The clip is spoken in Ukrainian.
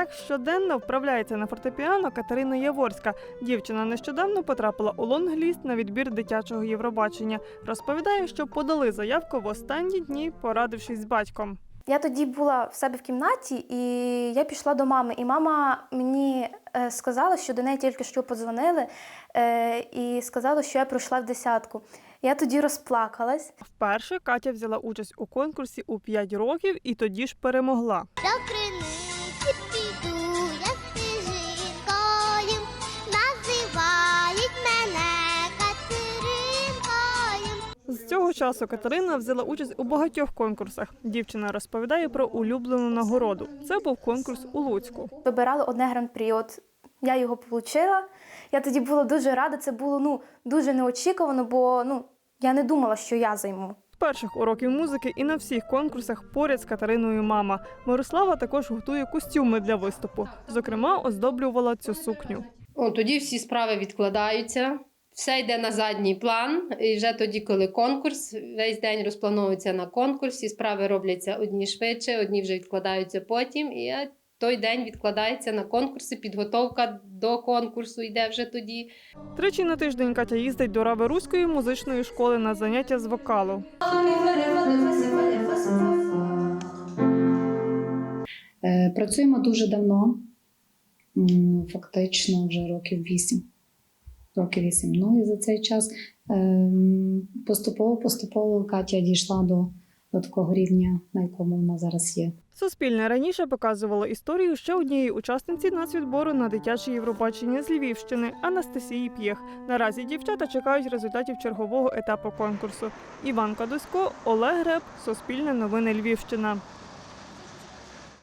як щоденно вправляється на фортепіано Катерина Яворська. Дівчина нещодавно потрапила у лонгліст на відбір дитячого Євробачення. Розповідає, що подали заявку в останні дні, порадившись з батьком. Я тоді була в себе в кімнаті, і я пішла до мами. І мама мені е, сказала, що до неї тільки що подзвонили, е, і сказала, що я пройшла в десятку. Я тоді розплакалась. Вперше Катя взяла участь у конкурсі у 5 років і тоді ж перемогла. Часу Катерина взяла участь у багатьох конкурсах. Дівчина розповідає про улюблену нагороду. Це був конкурс у Луцьку. Вибирали одне гран-прі. От я його отримала. Я тоді була дуже рада. Це було ну, дуже неочікувано, бо ну, я не думала, що я займу. Перших уроків музики і на всіх конкурсах поряд з Катериною мама. Мирослава також готує костюми для виступу. Зокрема, оздоблювала цю сукню. О, тоді всі справи відкладаються, все йде на задній план. І вже тоді, коли конкурс, весь день розплановується на конкурсі, справи робляться одні швидше, одні вже відкладаються потім. І е, той день відкладається на конкурси, підготовка до конкурсу йде вже тоді. Тричі на тиждень Катя їздить до Раверуської музичної школи на заняття з вокалу. Е, Працюємо дуже давно, фактично вже років вісім. Років вісім. Ну і за цей час ем, поступово-поступово Катя дійшла до, до такого рівня, на якому вона зараз є. Суспільне раніше показувало історію ще однієї учасниці нацвідбору на дитяче Євробачення з Львівщини Анастасії П'єх. Наразі дівчата чекають результатів чергового етапу конкурсу. Іван Кадусько, Олег Греб, Суспільне новини Львівщина.